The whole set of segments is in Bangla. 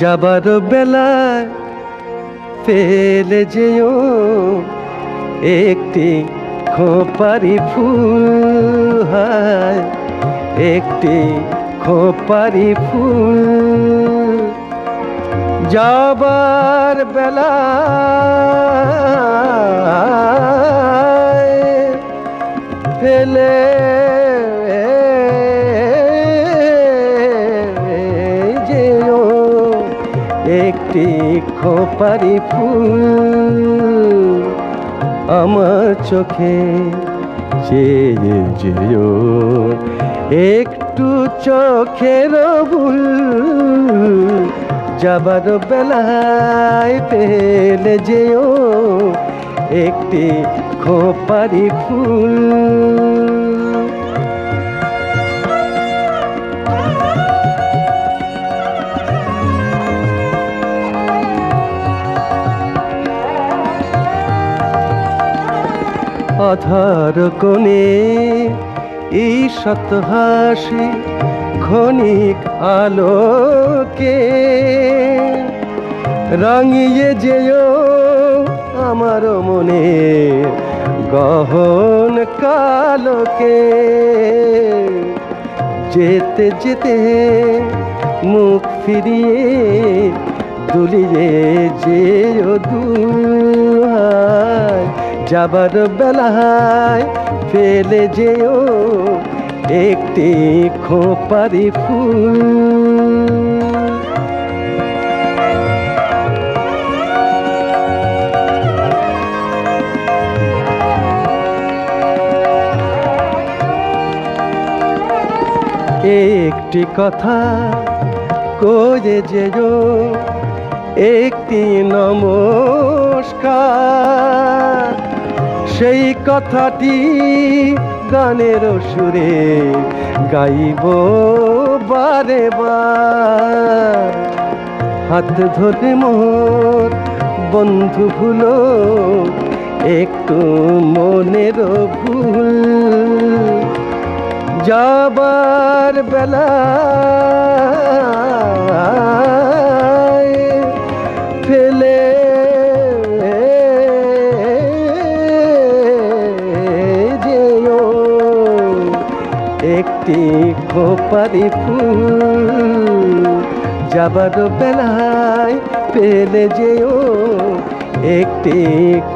যাবার বেলায় ফেলে যেও একটি খোপারি ফুল। হায় একটি খোপারি ফুল। যাবার বেলা ফেলে যেও একটি খোপারি ফুল আমার চোখে চেয়ে যেও। একটু চোখের ভুল যাবার বেলায় পেলে যেও একটি খোপারি ফুল। অধার কোণে এই শত হাসি ক্ষণিক আলোকে রাঙিয়ে যেও আমার মনে গহন কালকে। যেতে যেতে মুখ ফিরিয়ে দুলিয়ে যেও দুহায়, যাবার বেলায় ফেলে যেও একটি খোপারি ফুল। একটি কথা কয়ে যেও একটি নমস্কার। সেই কথাটি গানের সুরে গাইব বারে বার। হাত ধরে মোর বন্ধু ভুলো, একটু মনের ভুল। যাবার বেলা একটি খোপারি ফুল যাবার বেলায় পেলে যেও একটি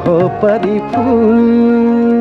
খোপারি ফুল।